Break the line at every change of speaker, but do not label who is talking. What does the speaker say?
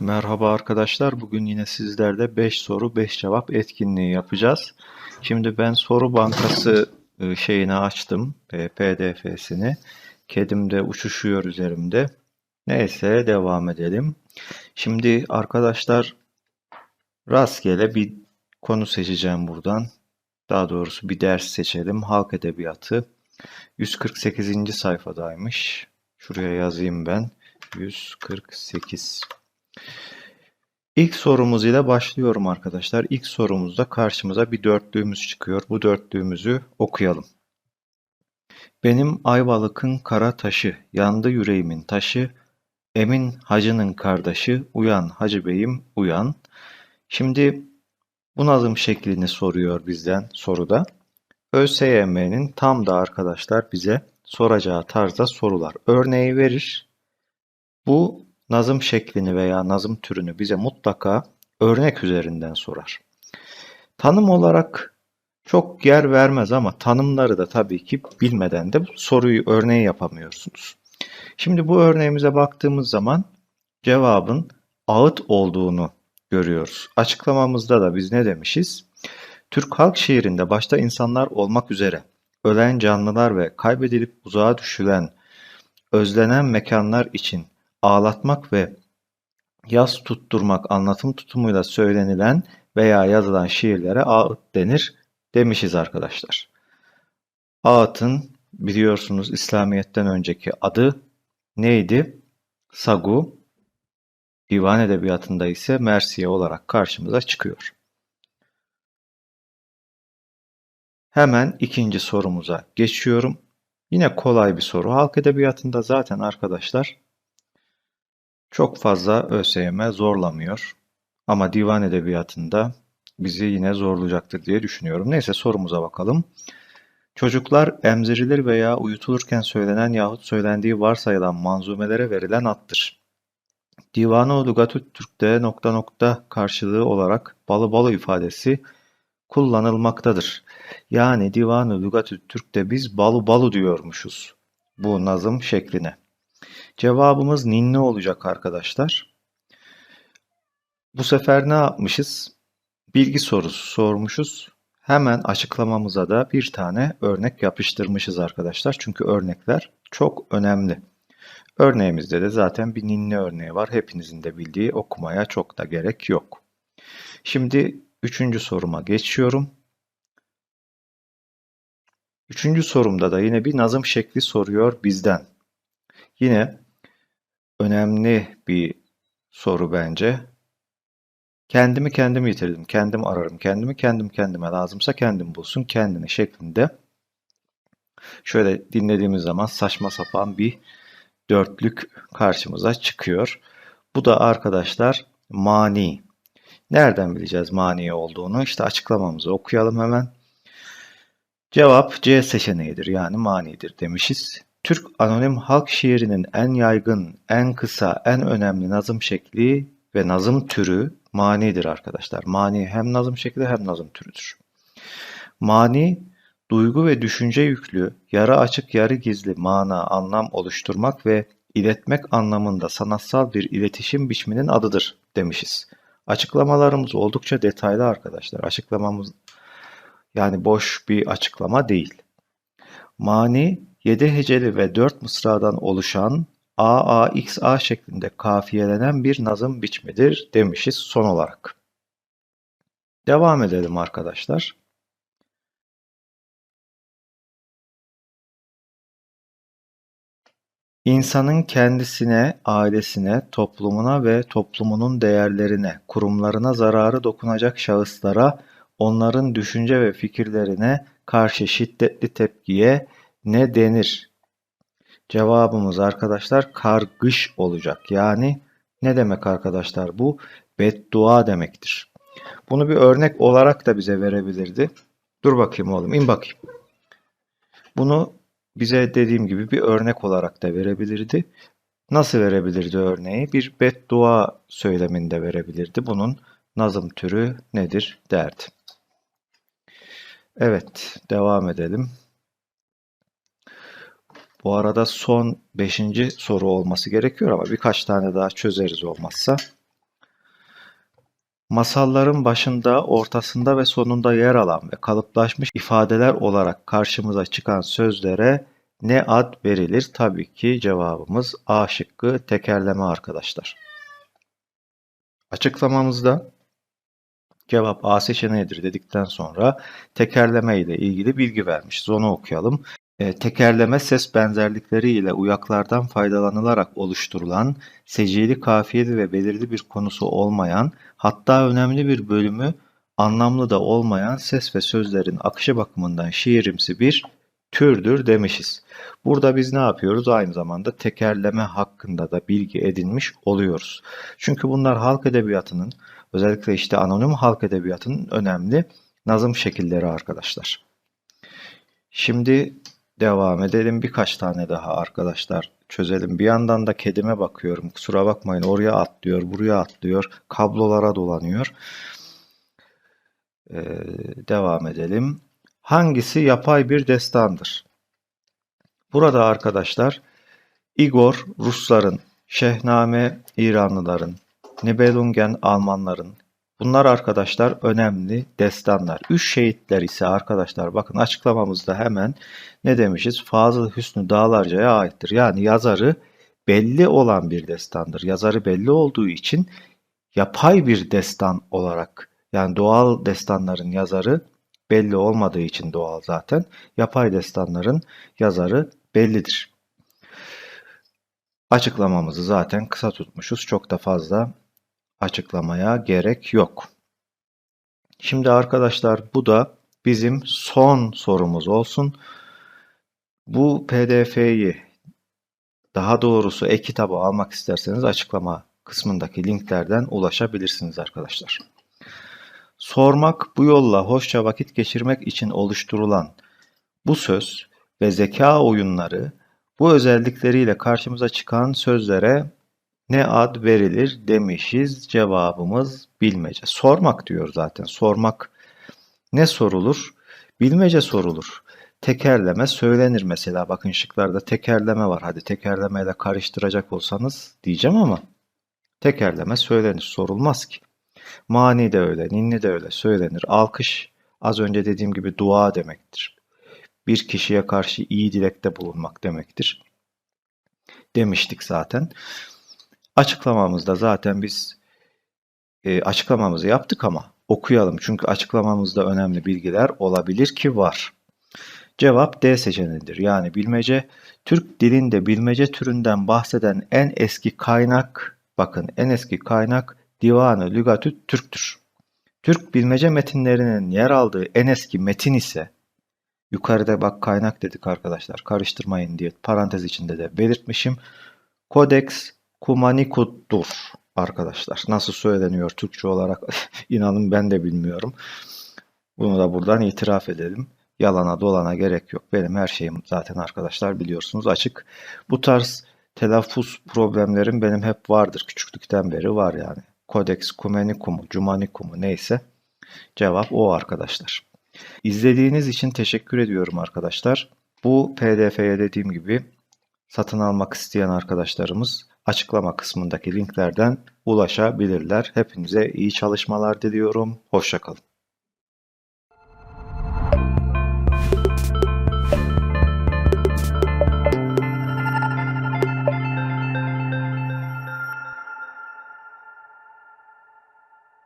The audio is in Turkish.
Merhaba arkadaşlar. Bugün yine sizlerle 5 soru 5 cevap etkinliği yapacağız. Şimdi ben soru bankası e, şeyini açtım. e, PDF'sini. Kedim de uçuşuyor üzerimde. Neyse devam edelim. Şimdi arkadaşlar rastgele bir konu seçeceğim buradan. Daha doğrusu bir ders seçelim. Halk Edebiyatı. 148. sayfadaymış. Şuraya yazayım ben. 148. İlk sorumuz ile başlıyorum arkadaşlar. İlk sorumuzda karşımıza bir dörtlüğümüz çıkıyor. Bu dörtlüğümüzü okuyalım. Benim Ayvalık'ın kara taşı, yandı yüreğimin taşı, Emin hacının kardeşi, uyan hacı beyim, uyan. Şimdi bu nazım şeklini soruyor bizden soruda. ÖSYM'nin tam da arkadaşlar bize soracağı tarzda sorular. Örneği verir. Bu nazım şeklini veya nazım türünü bize mutlaka örnek üzerinden sorar. Tanım olarak çok yer vermez ama tanımları da tabii ki bilmeden de soruyu örneği yapamıyorsunuz. Şimdi bu örneğimize baktığımız zaman cevabın ağıt olduğunu görüyoruz. Açıklamamızda da biz ne demişiz? Türk halk şiirinde başta insanlar olmak üzere ölen canlılar ve kaybedilip uzağa düşülen, özlenen mekanlar için ağlatmak ve yas tutturmak anlatım tutumuyla söylenilen veya yazılan şiirlere ağıt denir demişiz arkadaşlar. Ağıtın biliyorsunuz İslamiyet'ten önceki adı neydi? Sagu. Divan edebiyatında ise Mersiye olarak karşımıza çıkıyor. Hemen ikinci sorumuza geçiyorum. Yine kolay bir soru. Halk edebiyatında zaten arkadaşlar çok fazla ÖSYM zorlamıyor. Ama divan edebiyatında bizi yine zorlayacaktır diye düşünüyorum. Neyse sorumuza bakalım. Çocuklar emzirilir veya uyutulurken söylenen yahut söylendiği varsayılan manzumelere verilen addır. Divanı Lugatü Türk'te nokta nokta karşılığı olarak balı balı ifadesi kullanılmaktadır. Yani Divanı Lugatü Türk'te biz balı balı diyormuşuz bu nazım şekline. Cevabımız ninni olacak arkadaşlar. Bu sefer ne yapmışız? Bilgi sorusu sormuşuz. Hemen açıklamamıza da bir tane örnek yapıştırmışız arkadaşlar. Çünkü örnekler çok önemli. Örneğimizde de zaten bir ninni örneği var. Hepinizin de bildiği okumaya çok da gerek yok. Şimdi üçüncü soruma geçiyorum. Üçüncü sorumda da yine bir nazım şekli soruyor bizden. Yine önemli bir soru bence. Kendimi kendim yitirdim, kendim ararım, kendimi kendim kendime lazımsa kendim bulsun kendini şeklinde. Şöyle dinlediğimiz zaman saçma sapan bir dörtlük karşımıza çıkıyor. Bu da arkadaşlar mani. Nereden bileceğiz mani olduğunu? İşte açıklamamızı okuyalım hemen. Cevap C seçeneğidir yani manidir demişiz. Türk anonim halk şiirinin en yaygın, en kısa, en önemli nazım şekli ve nazım türü manidir arkadaşlar. Mani hem nazım şekli hem nazım türüdür. Mani, duygu ve düşünce yüklü, yarı açık yarı gizli mana, anlam oluşturmak ve iletmek anlamında sanatsal bir iletişim biçiminin adıdır demişiz. Açıklamalarımız oldukça detaylı arkadaşlar. Açıklamamız yani boş bir açıklama değil. Mani 7 heceli ve 4 mısradan oluşan AAXA şeklinde kafiyelenen bir nazım biçimidir demişiz son olarak. Devam edelim arkadaşlar. İnsanın kendisine, ailesine, toplumuna ve toplumunun değerlerine, kurumlarına zararı dokunacak şahıslara, onların düşünce ve fikirlerine karşı şiddetli tepkiye ne denir? Cevabımız arkadaşlar kargış olacak. Yani ne demek arkadaşlar bu? Beddua demektir. Bunu bir örnek olarak da bize verebilirdi. Dur bakayım oğlum in bakayım. Bunu bize dediğim gibi bir örnek olarak da verebilirdi. Nasıl verebilirdi örneği? Bir beddua söyleminde verebilirdi. Bunun nazım türü nedir derdi. Evet, devam edelim. Bu arada son 5. soru olması gerekiyor ama birkaç tane daha çözeriz olmazsa. Masalların başında, ortasında ve sonunda yer alan ve kalıplaşmış ifadeler olarak karşımıza çıkan sözlere ne ad verilir? Tabii ki cevabımız A şıkkı tekerleme arkadaşlar. Açıklamamızda cevap A seçeneğidir dedikten sonra tekerleme ile ilgili bilgi vermişiz. Onu okuyalım. E, tekerleme ses benzerlikleri ile uyaklardan faydalanılarak oluşturulan, secili, kafiyeli ve belirli bir konusu olmayan, hatta önemli bir bölümü anlamlı da olmayan ses ve sözlerin akışı bakımından şiirimsi bir türdür demişiz. Burada biz ne yapıyoruz? Aynı zamanda tekerleme hakkında da bilgi edinmiş oluyoruz. Çünkü bunlar halk edebiyatının, özellikle işte anonim halk edebiyatının önemli nazım şekilleri arkadaşlar. Şimdi devam edelim. Birkaç tane daha arkadaşlar çözelim. Bir yandan da kedime bakıyorum. Kusura bakmayın oraya atlıyor, buraya atlıyor. Kablolara dolanıyor. Ee, devam edelim. Hangisi yapay bir destandır? Burada arkadaşlar Igor Rusların, Şehname İranlıların, Nibelungen Almanların, Bunlar arkadaşlar önemli destanlar. Üç şehitler ise arkadaşlar bakın açıklamamızda hemen ne demişiz? Fazıl Hüsnü Dağlarca'ya aittir. Yani yazarı belli olan bir destandır. Yazarı belli olduğu için yapay bir destan olarak yani doğal destanların yazarı belli olmadığı için doğal zaten. Yapay destanların yazarı bellidir. Açıklamamızı zaten kısa tutmuşuz. Çok da fazla açıklamaya gerek yok. Şimdi arkadaşlar bu da bizim son sorumuz olsun. Bu pdf'yi daha doğrusu e-kitabı almak isterseniz açıklama kısmındaki linklerden ulaşabilirsiniz arkadaşlar. Sormak bu yolla hoşça vakit geçirmek için oluşturulan bu söz ve zeka oyunları bu özellikleriyle karşımıza çıkan sözlere ne ad verilir demişiz. Cevabımız bilmece. Sormak diyor zaten. Sormak ne sorulur? Bilmece sorulur. Tekerleme söylenir mesela. Bakın şıklarda tekerleme var. Hadi tekerlemeyle karıştıracak olsanız diyeceğim ama tekerleme söylenir. Sorulmaz ki. Mani de öyle, ninni de öyle söylenir. Alkış az önce dediğim gibi dua demektir. Bir kişiye karşı iyi dilekte bulunmak demektir. Demiştik zaten. Açıklamamızda zaten biz e, açıklamamızı yaptık ama okuyalım. Çünkü açıklamamızda önemli bilgiler olabilir ki var. Cevap D seçeneğidir. Yani bilmece Türk dilinde bilmece türünden bahseden en eski kaynak bakın en eski kaynak Divanı Lügatü Türk'tür. Türk bilmece metinlerinin yer aldığı en eski metin ise yukarıda bak kaynak dedik arkadaşlar karıştırmayın diye parantez içinde de belirtmişim. Codex Kumanikut'tur arkadaşlar. Nasıl söyleniyor Türkçe olarak inanın ben de bilmiyorum. Bunu da buradan itiraf edelim. Yalana dolana gerek yok. Benim her şeyim zaten arkadaşlar biliyorsunuz açık. Bu tarz telaffuz problemlerim benim hep vardır. Küçüklükten beri var yani. Codex Cumanicum'u, Cumanicum'u neyse. Cevap o arkadaşlar. İzlediğiniz için teşekkür ediyorum arkadaşlar. Bu pdf'ye dediğim gibi satın almak isteyen arkadaşlarımız açıklama kısmındaki linklerden ulaşabilirler. Hepinize iyi çalışmalar diliyorum. Hoşçakalın.